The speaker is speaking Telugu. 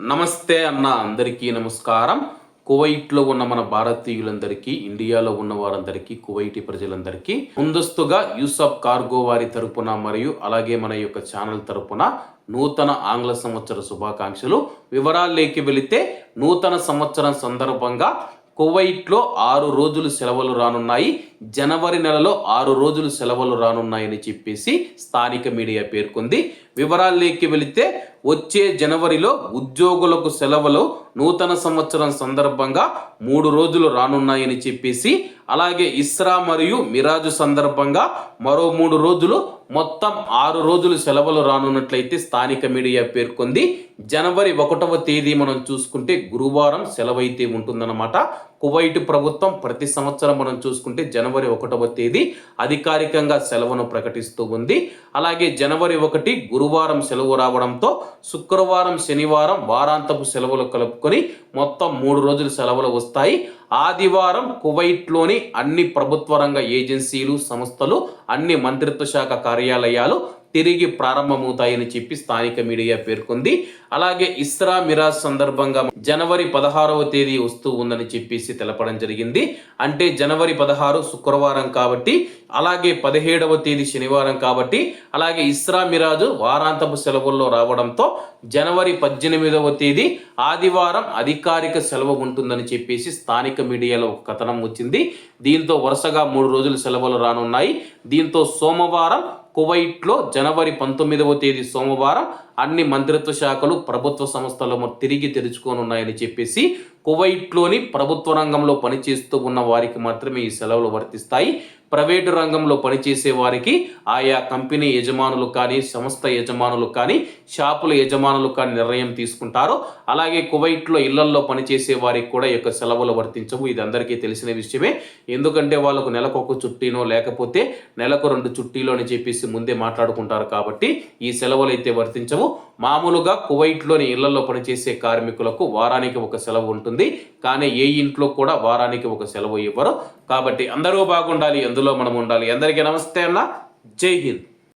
నమస్తే అన్న అందరికీ నమస్కారం. కువైట్లో ఉన్న మన భారతీయులందరికీ ఇండియాలో ఉన్న వారందరికీ కువైటి ప్రజలందరికీ ముందస్తుగా యూసఫ్ కార్గో వారి తరపున మరియు అలాగే మన యొక్క ఛానల్ తరపున నూతన ఆంగ్ల సంవత్సర శుభాకాంక్షలు. వివరాల్లోకి వెళితే నూతన సంవత్సరం సందర్భంగా కువైట్లో ఆరు రోజులు సెలవులు రానున్నాయి. జనవరి నెలలో ఆరు రోజులు సెలవులు రానున్నాయని చెప్పేసి స్థానిక మీడియా పేర్కొంది. వివరాల్లోకి వెళితే వచ్చే జనవరిలో ఉద్యోగులకు సెలవులు నూతన సంవత్సరం సందర్భంగా మూడు రోజులు రానున్నాయని చెప్పేసి అలాగే ఇస్రా మరియు మిరాజు సందర్భంగా మరో మూడు రోజులు మొత్తం ఆరు రోజులు సెలవులు రానున్నట్లయితే స్థానిక మీడియా పేర్కొంది. జనవరి ఒకటవ తేదీ మనం చూసుకుంటే గురువారం సెలవైతే ఉంటుందన్నమాట. కువైట్ ప్రభుత్వం ప్రతి సంవత్సరం మనం చూసుకుంటే జనవరి ఒకటవ తేదీ అధికారికంగా సెలవును ప్రకటిస్తూ ఉంది. అలాగే జనవరి ఒకటి గురువారం సెలవు రావడంతో శుక్రవారం శనివారం వారాంతపు సెలవులు కలుపుకొని మొత్తం మూడు రోజులు సెలవులు వస్తాయి. ఆదివారం కువైట్లోని అన్ని ప్రభుత్వ రంగ ఏజెన్సీలు సంస్థలు అన్ని మంత్రిత్వ శాఖ కార్యాలయాలు తిరిగి ప్రారంభమవుతాయని చెప్పి స్థానిక మీడియా పేర్కొంది. అలాగే ఇస్రా మిరాజ్ సందర్భంగా జనవరి పదహారవ తేదీ వస్తూ ఉందని చెప్పేసి తెలపడం జరిగింది. అంటే జనవరి పదహారు శుక్రవారం కాబట్టి అలాగే పదిహేడవ తేదీ శనివారం కాబట్టి అలాగే ఇస్రా మిరాజ్ వారాంతపు సెలవుల్లో రావడంతో జనవరి పద్దెనిమిదవ తేదీ ఆదివారం అధికారిక సెలవు ఉంటుందని చెప్పేసి స్థానిక మీడియాలో ఒక కథనం వచ్చింది. దీంతో వరుసగా మూడు రోజులు సెలవులు రానున్నాయి. దీంతో సోమవారం కువైట్లో జనవరి పంతొమ్మిదవ తేదీ సోమవారం అన్ని మంత్రిత్వ శాఖలు ప్రభుత్వ సంస్థలు తిరిగి తెరుచుకోనున్నాయని చెప్పేసి కువైట్లోని ప్రభుత్వ రంగంలో పనిచేస్తూ ఉన్న వారికి మాత్రమే ఈ సెలవులు వర్తిస్తాయి. ప్రైవేటు రంగంలో పనిచేసే వారికి ఆయా కంపెనీ యజమానులు కానీ సంస్థ యజమానులు కానీ షాపుల యజమానులు కానీ నిర్ణయం తీసుకుంటారు. అలాగే కువైట్లో ఇళ్ళల్లో పనిచేసే వారికి కూడా ఈ యొక్క సెలవులు వర్తించవు. ఇది అందరికీ తెలిసిన విషయమే. ఎందుకంటే వాళ్ళకు నెలకు ఒక చుట్టీనో లేకపోతే నెలకు రెండు చుట్టీలో అని చెప్పేసి ముందే మాట్లాడుకుంటారు కాబట్టి ఈ సెలవులు అయితే వర్తించవు. మామూలుగా కువైట్లోని ఇళ్ళలో పనిచేసే కార్మికులకు వారానికి ఒక సెలవు ఉంటుంది. ఉంటుంది కానీ ఏ ఇంట్లో కూడా వారానికి ఒక సెలవు ఇవ్వరు. కాబట్టి అందరూ బాగుండాలి ఎందులో మనం ఉండాలి అందరికీ నమస్తే అన్న. జై హింద్.